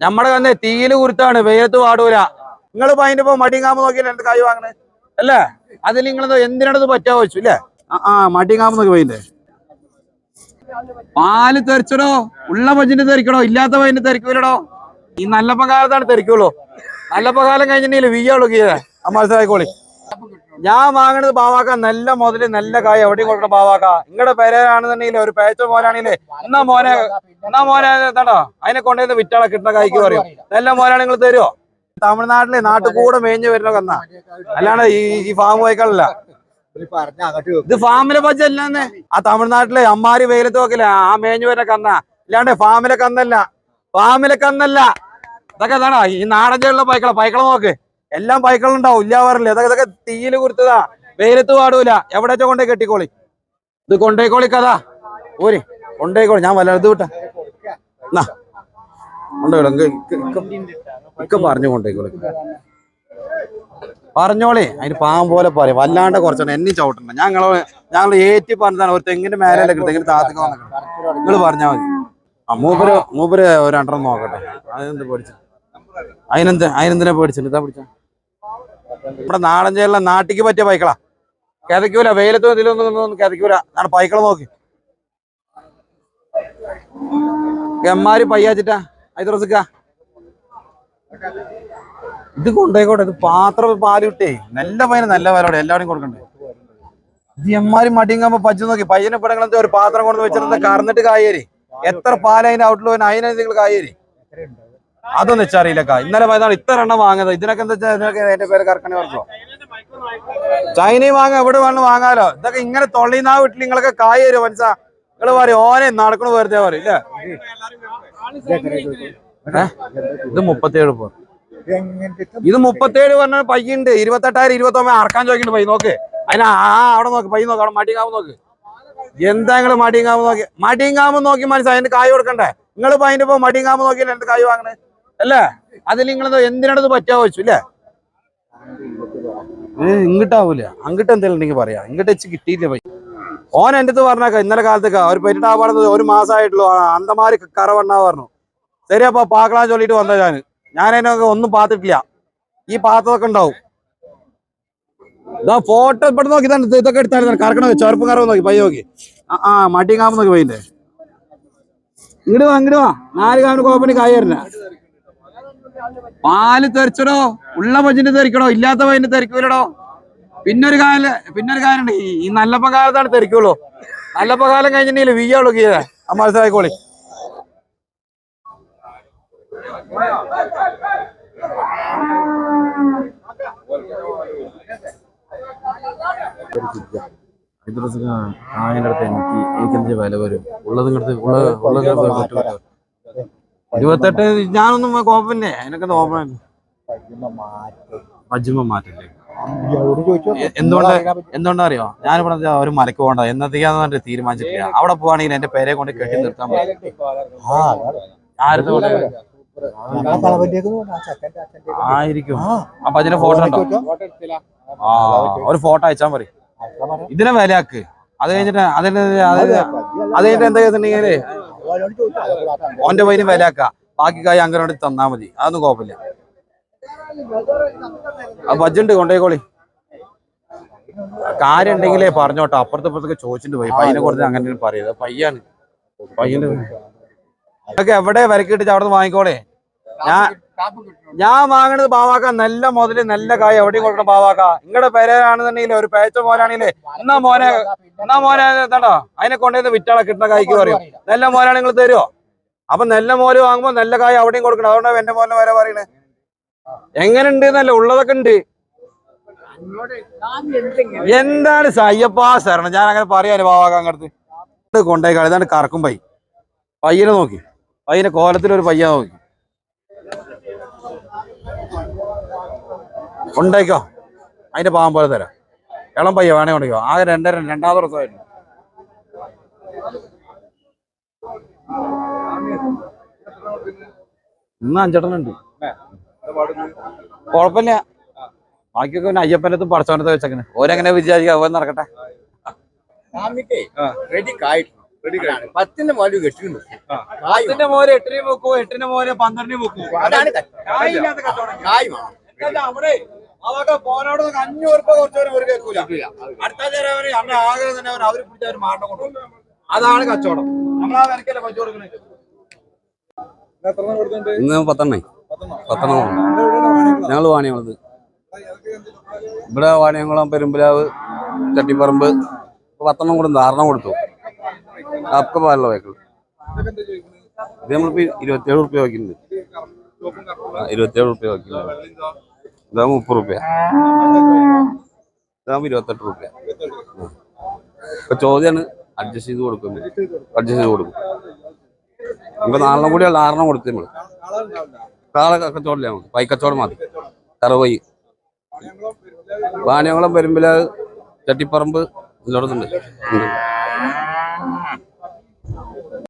നമ്മുടെ തന്നെ തീയിൽ കുരുത്താണ് വെയിലത്ത് പാടൂല നിങ്ങൾ അതിന്റെ ഇപ്പൊ മടിയങ്കാമ്പ് നോക്കിയാൽ എന്ത് കായ് വാങ്ങണേ? അല്ലേ? അതിൽ നിങ്ങൾ എന്തിനാണത് പറ്റാ വെച്ചു അല്ലേ? ആ, മടിയങ്കാമ്പ് നോക്കി പോയിന്റെ പാൽ തെറിച്ചടോ ഉള്ള പഞ്ചിന് തെറിക്കണോ ഇല്ലാത്ത പഞ്ചിന് തെറിക്കൂലടോ? ഈ നല്ലപ്പ കാലത്താണ് തെറിക്കുള്ളൂ. നല്ലപ്പ കാലം കഴിഞ്ഞിട്ടില്ല വീയാളൂ കീഴേ മനസ്സിലായിക്കോളി ഞാൻ വാങ്ങണത് ബാവാക്ക നല്ല മുതൽ നല്ല കായ. എവിടെയും കൊടുക്കണം ബാവാക്ക നിങ്ങളുടെ പേരാണെന്നുണ്ടെങ്കിൽ ഒരു പേച്ച മോനാണെങ്കിലേ എന്നാ മോനെ എന്നാ മോനെ എന്താണോ അതിനെ കൊണ്ടുവന്ന് വിറ്റാളെ കിട്ടുന്ന കായ്ക്ക് പറയും. നല്ല മോനാണ് നിങ്ങൾ തരുമോ തമിഴ്നാട്ടിലെ നാട്ടിൽ കൂടെ മേഞ്ഞു വരുന്ന കന്ന അല്ലാണ്ട് ഈ ഈ ഫാം പോയിക്കളല്ല. ഇത് ഫാമിലെ പച്ച അല്ലാന്ന്. ആ തമിഴ്നാട്ടിലെ അമ്മാരി വെയിലത്ത് നോക്കില്ല? ആ മേഞ്ഞു വരുന്ന കന്ന. അല്ലാണ്ട് ഫാമിലെ കന്നല്ല. ഫാമിലെ കന്നല്ല. ഇതൊക്കെ ഇതാണോ? ഈ നാടൻ ചേലുള്ള പൈക്കള പൈക്കള നോക്ക്. എല്ലാം പൈക്കളുണ്ടാവും ഇല്ല പറഞ്ഞില്ല. ഇതൊക്കെ ഇതൊക്കെ തീയിൽ കുരുത്തതാ. വെയിലത്ത് പാടൂല. എവിടെ വെച്ചാൽ കൊണ്ടേ കെട്ടിക്കോളി? ഇത് കൊണ്ടേക്കോളി കഥ. ഓരി കൊണ്ടേക്കോളി ഞാൻ വല്ലത് വിട്ട. പറഞ്ഞു കൊണ്ടേക്കോളി പറഞ്ഞോളി. അതിന് പാവം പോലെ പറയും. വല്ലാണ്ട് കുറച്ചാണ് എന്നെ ചവിട്ടണ്ട. ഞങ്ങൾ ഞങ്ങൾ ഏറ്റി പറഞ്ഞതാണ്. ഒരു തെങ്ങിന്റെ മേലെ തെങ്ങിന് താത്തക്ക് വന്നിട്ടുണ്ട് നിങ്ങൾ പറഞ്ഞാൽ മതി. ആ മൂപ്പര് മൂപ്പര് രണ്ടെണ്ണം നോക്കട്ടെ. അതെന്ത് പേടിച്ചു? അതിനെന്ത് അതിനെന്തിനാ പേടിച്ചിട്ട് ഇതാ പിടിച്ച. നമ്മുടെ നാടൻ ചേലിലെ നാട്ടിക്ക് പറ്റിയ പൈക്കളാ. കിതയ്ക്കൂല വെയിലത്തും ഇതിലൊന്നും കിതയ്ക്കൂല. ഞാൻ പൈക്കള നോക്കി. എമ്മാര് പയ്യാച്ചിട്ടാ അത് റസിക്ക. ഇത് കൊണ്ടേക്കോട്ടെ ഇത് പാത്രം പാൽ കിട്ടേ നല്ല പയ്യന് നല്ല പാലോടെ എല്ലാവരും കൊടുക്കണ്ടേ. ഇത് എമ്മാരി മടിയുമ്പോ പച്ചു നോക്കി. പയ്യനെ പെടങ്ങളത്തെ ഒരു പാത്രം കൊണ്ട് കറന്നിട്ട് കായേരി? എത്ര പാലതിന്റെ ഔട്ട്ലോ പോയി നിങ്ങൾ കായേരി? അതൊന്നും വെച്ചറിയില്ലക്ക ഇന്നലെ പോയതാണ് ഇത്ര എണ്ണം വാങ്ങുന്നത് ഇതിനൊക്കെ എന്താ ഇതിനൊക്കെ എന്റെ പേര് കറക്കണേ പറഞ്ഞോ? ചൈനയും വാങ്ങാം എവിടെ വേണം വാങ്ങാലോ. ഇതൊക്കെ ഇങ്ങനെ തൊള്ളിന്നാ വീട്ടിൽ നിങ്ങളൊക്കെ കായേരും മനസ്സാ? നിങ്ങൾ പറയും ഓനെ നടക്കണ വെറുതെ പറയും ഇല്ലേ? ഇത് മുപ്പത്തേഴ് പോ ഇത് മുപ്പത്തേഴ് പറഞ്ഞ പയ്യുണ്ട്. ഇരുപത്തെട്ടായിരം ഇരുപത്തി ഒമ്പത് അറക്കാൻ ചോദിക്കുന്നുണ്ട് പയ്യ നോക്ക്. അതിന് ആ അവിടെ നോക്ക് പയ്യ നോക്ക് അവിടെ മടിയങ്കാവ് നോക്ക്. എന്താ നിങ്ങൾ മടിയങ്കാവ് നോക്കി? മടിയങ്കാവ് നോക്കി മനസ്സിലായി അതിന്റെ കായ് കൊടുക്കണ്ടേ? നിങ്ങൾ പയ്യന്റെ ഇപ്പൊ മടിയങ്കാവ് നോക്കിയാൽ എന്റെ കായ് വാങ്ങണേ? അല്ലേ? അതിൽ നിങ്ങൾ എന്തിനത് പറ്റാ വെച്ചു അല്ലേ? ഇങ്ങിട്ടാവൂല. അങ്ങിട്ട് എന്തെങ്കിലും ഉണ്ടെങ്കിൽ പറയാം. ഇങ്ങോട്ട് വെച്ച് കിട്ടിയില്ല പൈ ഓൻ എന്റെ അടുത്ത് പറഞ്ഞേക്ക ഇന്നലെ കാലത്തേക്ക് ഒരു പെരിട്ടാ പറഞ്ഞത് ഒരു മാസമായിട്ടുള്ളൂ അന്തമാരി കറവണ്ണാ പറഞ്ഞു. ശരി അപ്പൊ പാക്കളാൻ ചൊല്ലിട്ട് വന്ന ഞാൻ ഞാൻ അതിനൊക്കെ ഒന്നും പാത്തിട്ടില്ല. ഈ പാത്തതൊക്കെ ഉണ്ടാവും. ഫോട്ടോ ഇവിടെ നോക്കി ഇതൊക്കെ എടുത്താൽ കറക്കണ ചെറുപ്പ് കറവ് നോക്കി പയ്യ നോക്കി. ആ ആ മടിയങ്കാമ്പ് നോക്കി പയ്യന്റെ ഇങ്ങോട്ട് വാ ഇങ്ങോട്ട് വാ. നാല് കാമിന് കോപ്പണി കായറിന പാൽ തെറിച്ചടോ ഉള്ള പഞ്ചിന് തെറിക്കണോ ഇല്ലാത്ത പഞ്ചിന് തെറിക്കൂലടോ പിന്നൊരു കാല പിന്നൊരു കാലുണ്ട് ഈ നല്ലപ്പ കാലത്താണ് തെറിക്കുള്ളൂ നല്ലപ്പ കാലം കഴിഞ്ഞിട്ടുണ്ടെങ്കിൽ വീയാളൂ കീഴേ ആ മത്സരമായിക്കോളി എനിക്ക് എനിക്ക് എന്ത് വില വരും ഉള്ളതും കിടത്ത് ഇങ്ങടുത്ത് പറ്റുമോ? ഇരുപത്തെട്ട് ഞാനൊന്നും കോപ്പന്നെ അതിനൊക്കെ. അജ്മ മാറ്റല്ലേ. എന്തുകൊണ്ട് എന്തുകൊണ്ടാ അറിയോ ഞാനിവിടെ ഒരു മലക്ക് പോകണ്ട. എന്നത്തേക്കാന്ന് പറഞ്ഞിട്ട് തീരുമാനിച്ചിട്ടില്ല. അവിടെ പോവാണെങ്കിൽ എന്റെ പേരെ കൊണ്ട് കെട്ടി നിർത്താൻ. ആരുടെ കൊണ്ട് ആയിരിക്കും. അപ്പൊ അതിന്റെ ഫോട്ടോ ഉണ്ടോ. ആ ഒരു ഫോട്ടോ അയച്ചാൽ മതി. ഇതിനെ വിലയാക്ക്. അത് കഴിഞ്ഞിട്ട് അതിന് അതെ, അത്. പയ്യല്ല. കഴിഞ്ഞിട്ട് എന്താ ചെയ്തിട്ടുണ്ടെങ്കിൽ? ഓന്റെ പൈന് വിലയാക്ക. ബാക്കി കായ് അങ്ങനോട് തന്നാ മതി. അതൊന്നും കുഴപ്പമില്ല. ആ ബജ്ജുണ്ട് കൊണ്ടേക്കോളി കാര്യം ഉണ്ടെങ്കിലേ പറഞ്ഞോട്ടോ. അപ്പുറത്തെ ഇപ്പുറത്തൊക്കെ ചോദിച്ചിട്ട് പോയി. പയ്യനെ കൊടുത്ത് അങ്ങനെ പറയുന്നത് പയ്യാണ്. പയ്യന്റെ അതൊക്കെ എവിടെ വരക്കിട്ട് അവിടെ നിന്ന് വാങ്ങിക്കോളെ? ഞാൻ ഞാൻ വാങ്ങണത് ബാവാക്ക. നല്ല മുതൽ നല്ല കായ. എവിടെയും കൊടുക്കണം ബാവാക്ക. നിങ്ങളുടെ പേരാണെന്നുണ്ടെങ്കിൽ ഒരു പേച്ച മോനാണെങ്കിലേ എന്നാ മോനെ എന്നാ മോനെ എന്താണോ അതിനെ കൊണ്ടുവന്ന് വിറ്റാളെ കിട്ടുന്ന കായ്ക്ക് പറയും. നല്ല മോനാണ് നിങ്ങൾ തരുമോ അപ്പൊ നല്ല മോൽ വാങ്ങുമ്പോ നല്ല കായ അവിടെയും കൊടുക്കണം. അതുകൊണ്ടാണ് എന്റെ മോനെ വരെ പറയണേ. എങ്ങനെ ഉണ്ട് എന്നല്ല ഉള്ളതൊക്കെ ഉണ്ട്. എന്താണ് സയ്യപ്പാ ശരണം? ഞാൻ അങ്ങനെ പറയാന് ബാവാക്ക അങ്ങടുത്ത്. കൊണ്ടേക്കാൾ ഇതാണ് കറക്കും പൈ പയ്യനെ നോക്കി. പയ്യനെ കോലത്തിലൊരു പയ്യ നോക്കി. കൊണ്ടേക്കോ അതിന്റെ പാവം പോലെ തരാം. ഇളം പയ്യ വേണേ കൊണ്ടേക്കോ ആകെ രണ്ടര രണ്ടാമത് ദിവസമായിരുന്നു ഇന്ന് അഞ്ചെണ്ണുണ്ട് കുഴപ്പമില്ല. ബാക്കിയൊക്കെ പിന്നെ അയ്യപ്പനത്തും പടച്ചവനത്തും വെച്ചങ്ങനെ ഓരെങ്ങനെ വിചാരിക്കുക അവൻ നടക്കട്ടെ. പത്തിന്റെ മോൽ കെട്ടിട്ടുണ്ട്. പത്തിന്റെ മോര് എട്ടിന് വെക്കൂ എട്ടിന്റെ മോര് പന്ത്രണ്ടിന് വെക്കൂ. അതാണ് കായ് അവിടെ? അതൊക്കെ പോനോട് അഞ്ഞൂറ് രൂപ കുറച്ചവരെ ഒരു കേൾക്കൂല. അടുത്ത നേരം അവർ അവരുടെ ആഗ്രഹം തന്നെ അവർ അവർ പിടിച്ച ഒരു മാറ്റം കൊണ്ടു അതാണ് കച്ചവടം. നമ്മളാ വരക്കല്ലേ പച്ച കൊടുക്കണേ ഇന്ന് പത്തെണ്ണേ? പത്തെണ്ണം ഞങ്ങൾ വാണിയങ്ങളത് ഇവിടെ വാണിയംകുളം പെരുമ്പലാവ് ചട്ടിപ്പറമ്പ് പത്തെണ്ണം കൂടെ ധാരണ കൊടുത്തു. അപ്പൊ പാലുള്ള വേക്കൾ. ഇത് നമ്മളിപ്പോ ഇരുപത്തിയേഴ് റുപ്യ വയ്ക്കുന്നുണ്ട്. ഇരുപത്തിയേഴ് റുപ്യ വയ്ക്കുന്നുണ്ട്. ഇതാകുമ്പോ മുപ്പത് റുപ്യ. ഇതാകുമ്പോ ഇരുപത്തെട്ട് റുപ്യ. ഇപ്പൊ ചോദ്യമാണ് അഡ്ജസ്റ്റ് ചെയ്ത് കൊടുക്കുന്നത് അഡ്ജസ്റ്റ് ചെയ്ത് കൊടുക്കും. ഇപ്പൊ നാളെ കൂടി ഉള്ള ആറെണ്ണം കൊടുത്തു നമ്മൾ നാളെ കച്ചവടമില്ല നമുക്ക്? പൈക്കച്ചവടം മതി. കറവൈ വാണിയംകുളം പെരുമ്പില ചട്ടിപ്പറമ്പ് ഇതിലോടത്തുണ്ട്